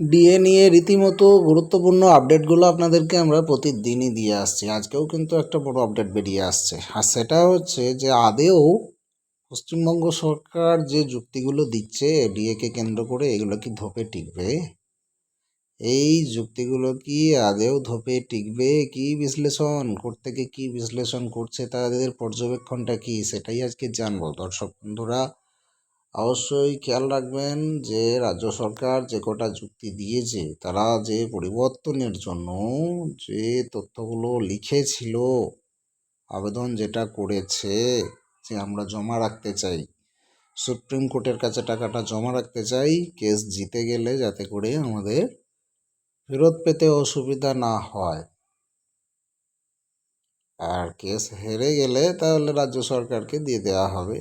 DA নিয়ে রীতিমতো গুরুত্বপূর্ণ আপডেটগুলো আপনাদেরকে আমরা প্রতিদিনই দিয়ে আসছি। আজকেও কিন্তু একটা বড় আপডেট বেরিয়ে আসছে। আর সেটা হচ্ছে যে আদেও পশ্চিমবঙ্গ সরকার যে যুক্তিগুলো দিচ্ছে ডিএকে কেন্দ্র করে, এগুলো কি ধোপে টিকবে? এই যুক্তিগুলো কি আদেও ধোপে টিকবে? কি বিশ্লেষণ? করতে কি বিশ্লেষণ করছে? তাদের পর্যবেক্ষণটা কি? সেটাই আজকে জানব। দর্শক বন্ধুরা অবশ্যই খেয়াল রাখবেন যে রাজ্য সরকার যে কটা যুক্তি দিয়েছে, তারা যে পরিবর্তনের জন্য যে তথ্যগুলো লিখেছিল, আবেদন যেটা করেছে যে আমরা জমা রাখতে চাই, সুপ্রিম কোর্টের কাছে টাকাটা জমা রাখতে চাই, কেস জিতে গেলে যাতে করে আমাদের ফেরত পেতে অসুবিধা না হয়। আর কেস হেরে গেলে তাহলে রাজ্য সরকারকে দিয়ে দেওয়া হবে।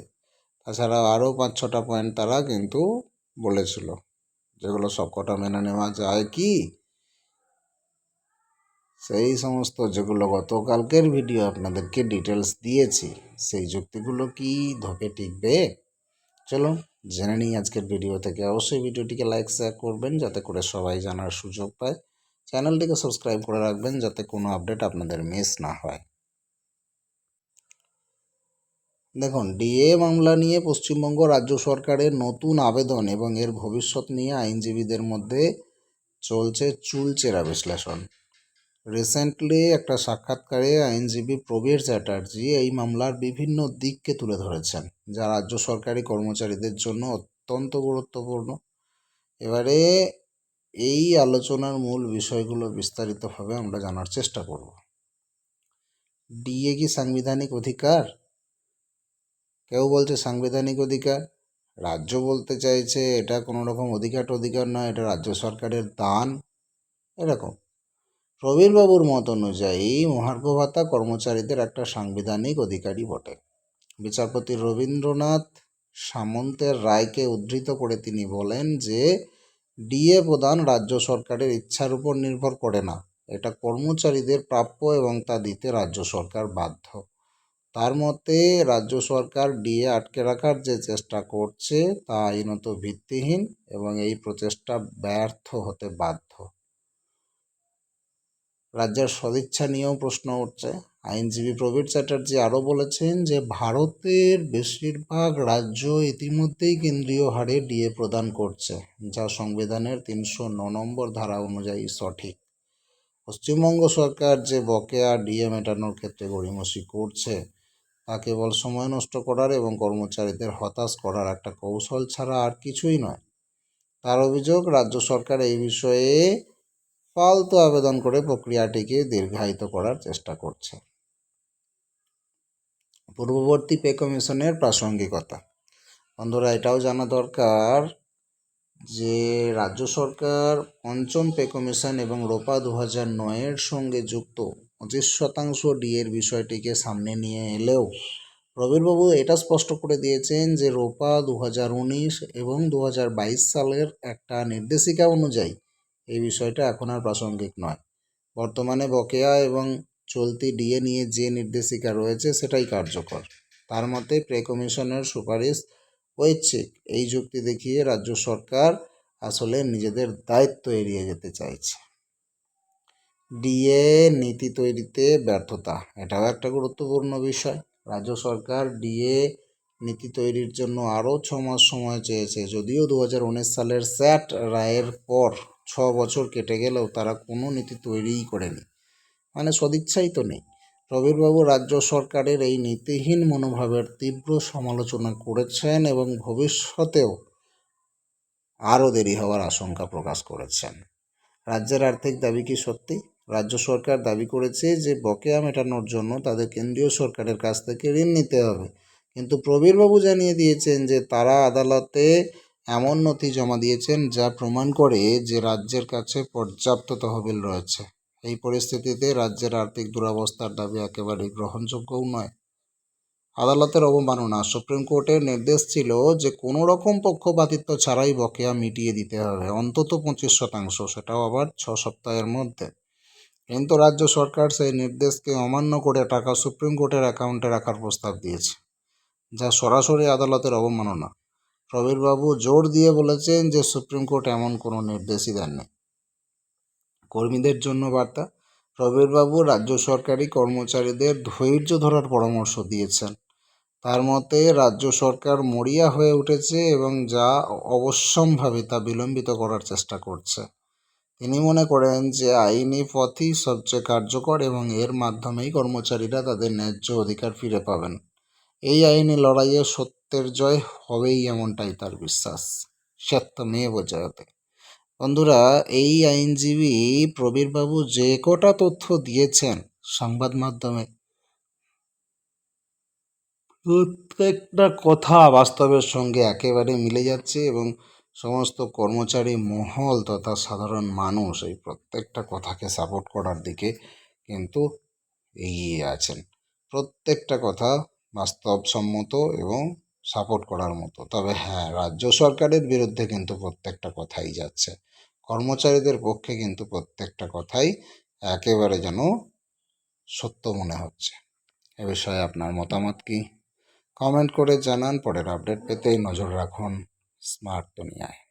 তাছাড়া আরও পাঁচ ছটা পয়েন্ট তারা কিন্তু বলেছিল, যেগুলো সবকটা মেনে নেওয়া যায় কি? সেই সমস্ত যেগুলো গতকালকের ভিডিও আপনাদেরকে ডিটেলস দিয়েছি, সেই যুক্তিগুলো কি ধোপে টিকবে? চলো জেনে নিই আজকের ভিডিও থেকে। অবশ্যই ভিডিওটিকে লাইক শেয়ার করবেন, যাতে করে সবাই জানার সুযোগ পায়। চ্যানেলটিকে সাবস্ক্রাইব করে রাখবেন, যাতে কোনো আপডেট আপনাদের মিস না হয়। দেখুন, ডিএ মামলা নিয়ে পশ্চিমবঙ্গ রাজ্য সরকারের নতুন আবেদন এবং এর ভবিষ্যৎ নিয়ে আইনজীবীদের মধ্যে চলছে চুলচেরা বিশ্লেষণ। রিসেন্টলি একটা সাক্ষাৎকারে আইনজীবী প্রবীর চ্যাটার্জি এই মামলার বিভিন্ন দিককে তুলে ধরেছেন, যা রাজ্য সরকারি কর্মচারীদের জন্য অত্যন্ত গুরুত্বপূর্ণ। এবারে এই আলোচনার মূল বিষয়গুলো বিস্তারিতভাবে আমরা জানার চেষ্টা করব। ডিএ কি সাংবিধানিক অধিকার? কেউ বলছে সাংবিধানিক অধিকার, রাজ্য বলতে চাইছে এটা কোনো রকম অধিকার অধিকার নয়, এটা রাজ্য সরকারের দান, এরকম। প্রবীরবাবুর মত অনুযায়ী মহার্ঘ ভাতা কর্মচারীদের একটা সাংবিধানিক অধিকারই বটে। বিচারপতি রবীন্দ্রনাথ সামন্তের রায়কে উদ্ধৃত করে তিনি বলেন যে, ডিএ প্রদান রাজ্য সরকারের ইচ্ছার উপর নির্ভর করে না। এটা কর্মচারীদের প্রাপ্য এবং তা দিতে রাজ্য সরকার বাধ্য। তার মতে রাজ্য সরকার ডিএ আটকে রাখার যে চেষ্টা করছে তা আইনত ভিত্তিহীন এবং এই প্রচেষ্টা ব্যর্থ হতে বাধ্য। রাজ্যের সদিচ্ছা নিয়েও প্রশ্ন উঠছে। আইনজীবী প্রবীর চ্যাটার্জি আরও বলেছেন যে, ভারতের বেশিরভাগ রাজ্য ইতিমধ্যেই কেন্দ্রীয় হারে ডিএ প্রদান করছে, যা সংবিধানের তিনশো ন নম্বর ধারা অনুযায়ী সঠিক। পশ্চিমবঙ্গ সরকার যে বকেয়া ডিএ মেটানোর ক্ষেত্রে গড়িমসি করছে কেবল সময় নষ্ট করার এবং কর্মচারীদের হতাশ করার একটা কৌশল ছাড়া আর কিছুই নয়। তার অভিযোগ, রাজ্য সরকার এই বিষয়ে ফালতু আবেদন করে প্রক্রিয়াটিকে দীর্ঘায়িত করার চেষ্টা করছে। পূর্ববর্তী পে কমিশনের প্রাসঙ্গিকতা। বন্ধুরা, এটাও জানা দরকার যে, রাজ্য সরকার পঞ্চম পে কমিশন এবং রোপা দু হাজার নয়ের সঙ্গে যুক্ত পঁচিশ শতাংশ ডিএর বিষয়টিকে সামনে নিয়ে এলেও প্রবীরবাবু এটা স্পষ্ট করে দিয়েছেন যে রোপা দু হাজার উনিশ এবং দু হাজার বাইশ সালের একটা নির্দেশিকা অনুযায়ী এই বিষয়টা এখন আর প্রাসঙ্গিক নয়। বর্তমানে বকেয়া এবং চলতি ডিএ নিয়ে যে নির্দেশিকা রয়েছে সেটাই কার্যকর। তার মতে প্রে কমিশনের সুপারিশ ঐচ্ছিক। এই যুক্তি দেখিয়ে রাজ্য সরকার আসলে নিজেদের দায়িত্ব এড়িয়ে যেতে চাইছে। ডিএ নীতি তৈরিতে ব্যর্থতা, এটাও একটা গুরুত্বপূর্ণ বিষয়। রাজ্য সরকার ডিএ নীতি তৈরির জন্য আরও ছ মাস সময় চেয়েছে। যদিও দু হাজার উনিশ সালের স্যাট রায়ের পর ছ বছর কেটে গেলেও তারা কোনো নীতি তৈরিই করেনি। মানে সদিচ্ছাই তো নেই। প্রবীরবাবু রাজ্য সরকারের এই নীতিহীন মনোভাবের তীব্র সমালোচনা করেছেন এবং ভবিষ্যতেও আরও দেরি হওয়ার আশঙ্কা প্রকাশ করেছেন। রাজ্যের আর্থিক দাবি কি সত্যি? রাজ্য সরকার দাবি করেছে যে বকেয়া মেটানোর জন্য তাদের কেন্দ্রীয় সরকারের কাছ থেকে ঋণ নিতে হবে। কিন্তু প্রবীরবাবু জানিয়ে দিয়েছেন যে তারা আদালতে এমন নথি জমা দিয়েছেন যা প্রমাণ করে যে রাজ্যের কাছে পর্যাপ্ত তহবিল রয়েছে। এই পরিস্থিতিতে রাজ্যের আর্থিক দুরবস্থার দাবি একেবারে গ্রহণযোগ্যও নয়। আদালতের অবমাননা। সুপ্রিম কোর্টের নির্দেশ ছিল যে কোনো রকম পক্ষপাতিত্ব ছাড়াই বকেয়া মিটিয়ে দিতে হবে, অন্তত পঁচিশ শতাংশ। সেটাও আবার ছ সপ্তাহের মধ্যে। কিন্তু রাজ্য সরকার সেই নির্দেশকে অমান্য করে টাকা সুপ্রিম কোর্টের অ্যাকাউন্টে রাখার প্রস্তাব দিয়েছে, যা সরাসরি আদালতের অবমাননা। প্রবীরবাবু জোর দিয়ে বলেছেন যে সুপ্রিম কোর্ট এমন কোনো নির্দেশই দেননি। কর্মীদের জন্য বার্তা, প্রবীরবাবু রাজ্য সরকারি কর্মচারীদের ধৈর্য ধরার পরামর্শ দিয়েছেন। তার মতে, রাজ্য সরকার মরিয়া হয়ে উঠেছে এবং যা অবশ্যম্ভাবী তা বিলম্বিত করার চেষ্টা করছে। তিনি মনে করেন যে আইনি পথই সবচেয়ে কার্যকর এবং এর মাধ্যমেই কর্মচারীরা তাদের ন্যায্য অধিকার ফিরে পাবেন। এই আইনি লড়াইয়ে সত্যের জয় হবেই এমনটাই তার বিশ্বাস। সত্যমেব জয়তে। বন্ধুরা, এই আইনজীবী প্রবীরবাবু যে কটা তথ্য দিয়েছেন সংবাদ মাধ্যমে। প্রত্যেকটা কথা বাস্তবের সঙ্গে একেবারে মিলে যাচ্ছে এবং সমস্ত কর্মচারী মহল তথা সাধারণ মানুষ এই প্রত্যেকটা কথাকে সাপোর্ট করার দিকে কিন্তু এগিয়ে আছেন। প্রত্যেকটা কথা বাস্তবসম্মত এবং সাপোর্ট করার মতো। তবে হ্যাঁ রাজ্য সরকারের বিরুদ্ধে কিন্তু প্রত্যেকটা কথাই যাচ্ছে। কর্মচারীদের পক্ষে কিন্তু প্রত্যেকটা কথাই একেবারে যেন সত্য মনে হচ্ছে। এ বিষয়ে আপনার মতামত কি? কমেন্ট করে জানান, পরের আপডেট পেতে নজর রাখুন। स्मार्ट दुनिया है।